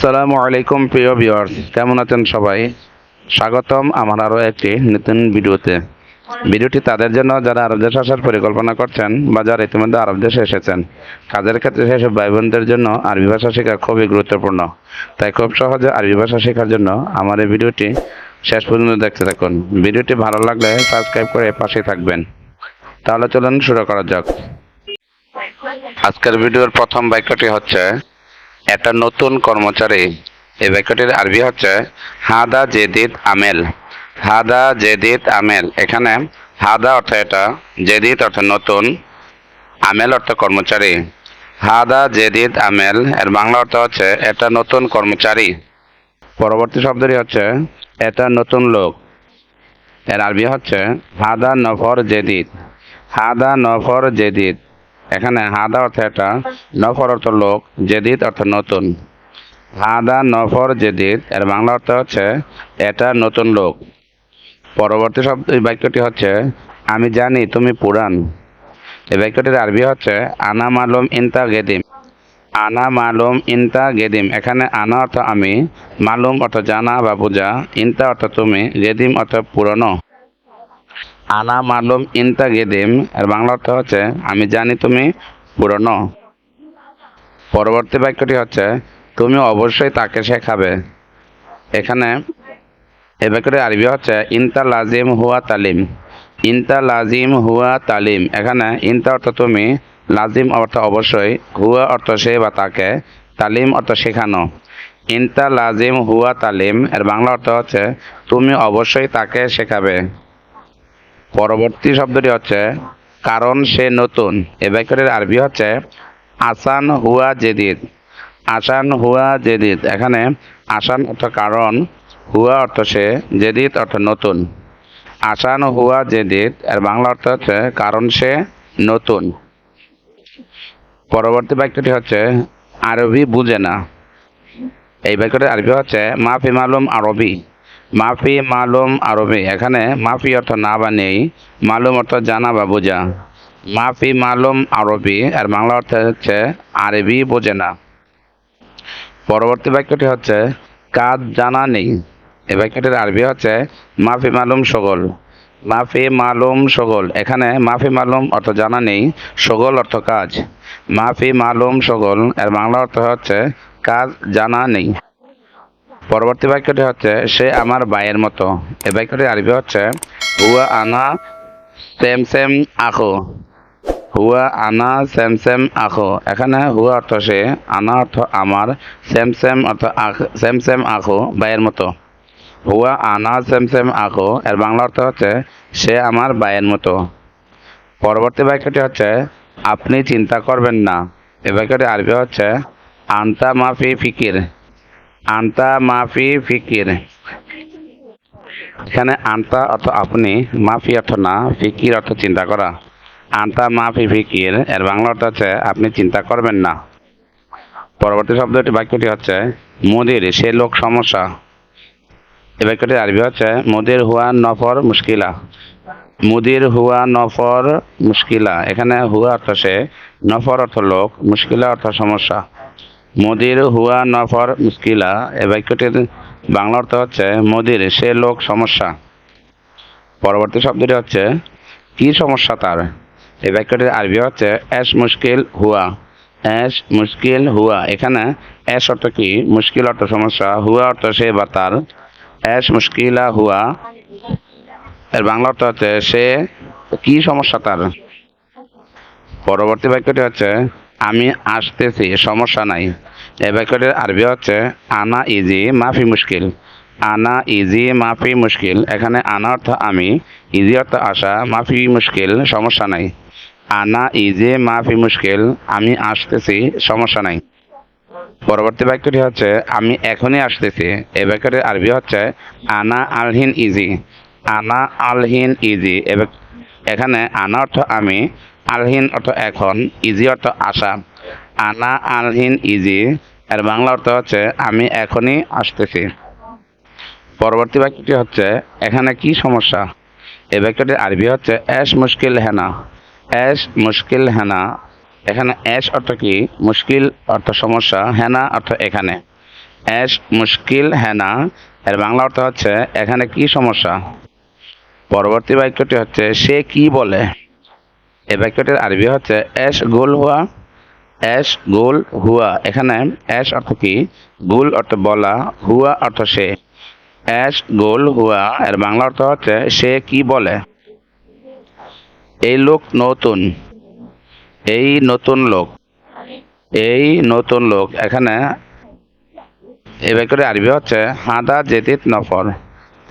আসসালামু আলাইকুম, প্রিয় ভিউয়ার্স। কেমন আছেন সবাই? স্বাগতম আমার আরও একটি নতুন ভিডিওতে। ভিডিওটি তাদের জন্য যারা আরব দেশে আসার পরিকল্পনা করছেন বা যারা ইতিমধ্যে আরব দেশে এসেছেন, কাজের ক্ষেত্রে সেসব ভাই বোনদের জন্য আরবি ভাষা শেখা খুবই গুরুত্বপূর্ণ। তাই খুব সহজে আরবি ভাষা শেখার জন্য আমার এই ভিডিওটি শেষ পর্যন্ত দেখতে থাকুন। ভিডিওটি ভালো লাগলে সাবস্ক্রাইব করে পাশে থাকবেন। তাহলে চলুন শুরু করা যাক। আজকের ভিডিওর প্রথম বাক্যটি হচ্ছে একটা নতুন কর্মচারী। এই বাক্যটির আরবি হচ্ছে, হাদা জেদিদ আমেল। হাদা জেদিদ আমেল। এখানে হাদা অর্থ এটা, জেদিদ অর্থ নতুন, আমেল অর্থ কর্মচারী। হাদা জেদিদ আমেল, এর বাংলা অর্থ হচ্ছে, এটা নতুন কর্মচারী। পরবর্তী শব্দটি হচ্ছে, এটা নতুন লোক। এর আরবি হচ্ছে, হাদা নফর জেদিদ। হাদা নফর জেদিদ। এখানে হাদা অর্থ এটা, নফর অর্থ লোক, জেদিদ অর্থ নতুন। হাদা, নফর, জেদিদ, এর বাংলা অর্থ হচ্ছে এটা নতুন লোক। পরবর্তী শব্দ বাক্যটি হচ্ছে, আমি জানি তুমি পুরান এই বাক্যটির আরবি হচ্ছে, আনা মালুম ইনতা গেদিম। আনা মালুম ইনতা গেদিম। এখানে আনা অর্থ আমি, মালুম অর্থ জানা বা বোঝা, ইনতা অর্থ তুমি, গেদিম অর্থ পুরনো। আনা মালুম ইনতা গেদিম, এর বাংলা অর্থ হচ্ছে, আমি জানি তুমি পুরনো। পরবর্তী বাক্যটি হচ্ছে, তুমি অবশ্যই তাকে শেখাবে। এখানে এ বাক্যটি আরবি হচ্ছে, ইনতা লাজিম হুয়া তালিম। ইনতা লাজিম হুয়া তালিম। এখানে ইনতা অর্থ তুমি, লাজিম অর্থ অবশ্যই, হুয়া অর্থ সে বা তাকে, তালিম অর্থ শেখানো। ইনতা লাজিম হুয়া তালিম, এর বাংলা অর্থ হচ্ছে, তুমি অবশ্যই তাকে শেখাবে। পরবর্তী শব্দটি হচ্ছে, কারণ সে নতুন। এ বাক্যটির আরবি হচ্ছে, আসান হুয়া জেদিদ। আসান হুয়া জেদিদ। এখানে আসান অর্থ কারণ, হুয়া অর্থ সে, জেদিদ অর্থ নতুন। আসান হুয়া জেদিদ, এর বাংলা অর্থ হচ্ছে, কারণ সে নতুন। পরবর্তী বাক্যটি হচ্ছে, আরবি বুঝে না। এই বাক্যটি আরবি হচ্ছে মাফি মালুম আরবি। মাফি মালুম আরবি। এখানে মাফি অর্থ না বা নেই মালুম অর্থ জানা বা বোঝা। মাফি মালুম আরবি আর বাংলা অর্থ হচ্ছে আরবি বোঝে না। পরবর্তী বাক্যটি হচ্ছে, কাজ জানা নেই। এই বাক্যটির আরবি হচ্ছে, মাফি মালুম সগল। মাফি মালুম সগল। এখানে মাফি মালুম অর্থ জানা নেই, সগল অর্থ কাজ। মাফি মালুম সগল, এর বাংলা অর্থ হচ্ছে, কাজ জানা নেই। পরবর্তী বাক্যটি হচ্ছে, সে আমার ভাইয়ের মতো। এই বাক্যটি আরবি হচ্ছে, হুয়া আনা সেম সেম আখো। হুয়া আনা সেম সেম আখো। এখানে হুয়া অর্থ সে, আনা অর্থ আমার, সেম সেম অর্থ আখ- সেম সেম আখো, ভাইয়ের মতো। হুয়া আনা সেম সেম আখো, এর বাংলা অর্থ হচ্ছে, সে আমার ভাইয়ের মতো। পরবর্তী বাক্যটি হচ্ছে, আপনি চিন্তা করবেন না। এ বাক্যটি আরবি হচ্ছে, আন্তা মাফি ফিকির। আন্তা মাফি ফিকির। এখানে আন্তা অর্থ আপনি, মাফি অর্থ না, ফিকির অর্থ চিন্তা করা। আন্তা মাফি ফিকির, এর বাংলা অর্থ হচ্ছে আপনি চিন্তা করবেন না। পরবর্তী শব্দটি বাক্যটি হচ্ছে, মুদির, সে লোক সমস্যা। এই বাক্যটি আরবি হচ্ছে, মুদির হুয়া নফর মুশকিলা। মুদির হুয়া নফর মুশকিলা। এখানে হুয়া অর্থ সে, নফর অর্থ লোক, মুশকিলা অর্থ সমস্যা। মুদির হুয়া নফর মুশকিলা, এ বাক্যটির বাংলা অর্থ হচ্ছে, মুদির, সে লোক সমস্যা। পরবর্তী শব্দটি হচ্ছে, কি সমস্যা তার? এই বাক্যটির আরবি হচ্ছে, এস মুশকিল হুয়া। এস মুশকিল হুয়া। এখানে এস অর্থ কি? মুশকিল অর্থ সমস্যা। হুয়া অর্থ সে বা তার। এস মুশকিলা হুয়া। এর বাংলা অর্থ হচ্ছে, সে কি সমস্যা তার? পরবর্তী বাক্যটি হচ্ছে আমি আসতেছি, সমস্যা নাই। বাক্যটির আরবি হচ্ছে, আনা ইজি, মাফি মুশকিল। আনা ইজি, মাফি মুশকিল। এখানে আনা অর্থ আমি, ইজি অর্থ আসা, মাফি মুশকিল, সমস্যা নাই। আনা ইজি, মাফি মুশকিল, আমি আসতেছি, সমস্যা নাই। পরবর্তী বাক্যটি হচ্ছে, আমি এখনই আসতেছি। এই বাক্যটির আরবি হচ্ছে, আনা আলহিন ইজি। আনা আলহিন ইজি। এখানে আনা অর্থ আমি আলহিন অর্থ এখন, ইজি অর্থ আসা আনা আলহিন ইজি, এর বাংলা অর্থ হচ্ছে, আমি এখনই আসতেছি। পরবর্তী বাক্যটি হচ্ছে, এখানে কি সমস্যা? এই বাক্যটির আরবি হচ্ছে, এস মুশকিল হেনা। এস মুশকিল হেনা। এখানে এস অর্থ কি? মুশকিল অর্থ সমস্যা, হেনা অর্থ এখানে। এস মুশকিল হ্যাঁ না এর বাংলা অর্থ হচ্ছে, এখানে কি সমস্যা? পরবর্তী বাক্যটি হচ্ছে, সে কি বলে? এই বাক্যটির আরবি হচ্ছে এস গোল হুয়া এস গোল হুয়া। এখানে এস অর্থ কি? গুল অর্থ বলা, হুয়া অর্থ সে। এস গোল হুয়া, এর বাংলা অর্থ হচ্ছে সে কি বলে? এই লোক নতুন। এই নতুন লোক। এই নতুন লোক। এখানে এই বাক্যটি আরবি হচ্ছে হাদা জেদিত নফর।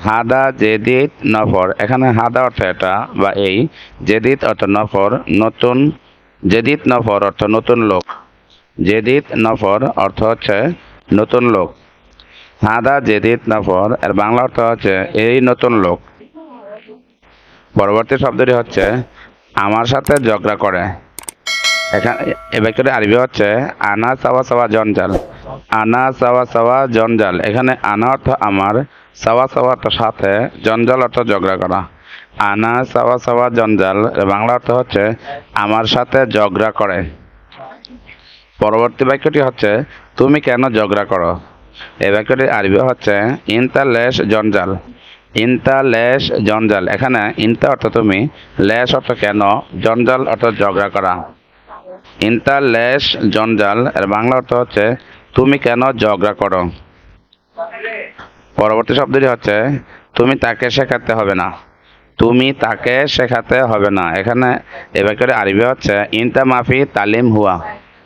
হাদা জেদিত নফর। এখানে হাদা অর্থ এটা বা এই। জেদিত অর্থ নফর, নতুন। জেদিত নফর অর্থ নতুন লোক। জেদিত নফর অর্থ হচ্ছে নতুন লোক। হাদা জেদিত নফর, এর বাংলা অর্থ হচ্ছে এই নতুন লোক। পরবর্তী শব্দটি হচ্ছে, আমার সাথে ঝগড়া করে। এখানে, এ বাক্যটি আরবি হচ্ছে, আনা সাওয়া সাওয়া জঞ্জাল। আনা সাওয়া সাওয়া জঞ্জাল। এখানে আনা অর্থ আমার, সাওয়া সাওয়া অর্থ সাথে, জঞ্জাল অর্থ ঝগড়া করা। আনা সাওয়া সাওয়া জঞ্জাল বাংলা অর্থ হচ্ছে আমার সাথে ঝগড়া করে। পরবর্তী বাক্যটি হচ্ছে, তুমি কেন ঝগড়া করো? এই বাক্যটি আরবি হচ্ছে, ইনতা লেশ জঞ্জাল। ইনতা লেশ জঞ্জাল। এখানে ইনতা অর্থ তুমি, লেশ অর্থ কেন, জঞ্জাল অর্থ ঝগড়া করা। ইনতা লেশ জঞ্জাল, এর বাংলা অর্থ হচ্ছে তুমি কেন ঝগড়া করো? পরবর্তী শব্দটি হচ্ছে, তুমি তাকে শেখাতে হবে না। তুমি তাকে শেখাতে হবে না। এখানে এ বাক্যের আরবি হচ্ছে, ইনতা মাফি তালিম হুয়া।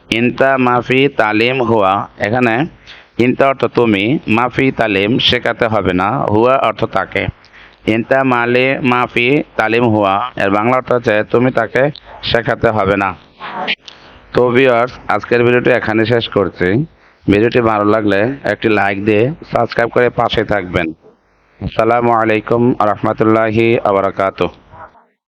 ইনতা মাফি তালিম হুয়া। এখানে ইনতা অর্থ তুমি, মাফি তালিম শেখাতে হবে না। হুয়া অর্থ তাকে। ইনতা মালি মাফি তালিম হুয়া। এর বাংলা অর্থ হচ্ছে, তুমি তাকে শেখাতে হবে না। তো ভিউয়ার্স আজকের ভিডিওটি এখানে শেষ করছি। ভিডিওটি ভালো লাগলে একটি লাইক দিয়ে সাবস্ক্রাইব করে পাশে থাকবেন। আসসালামু আলাইকুম রহমতুল্লাহি আবরাকাতুহ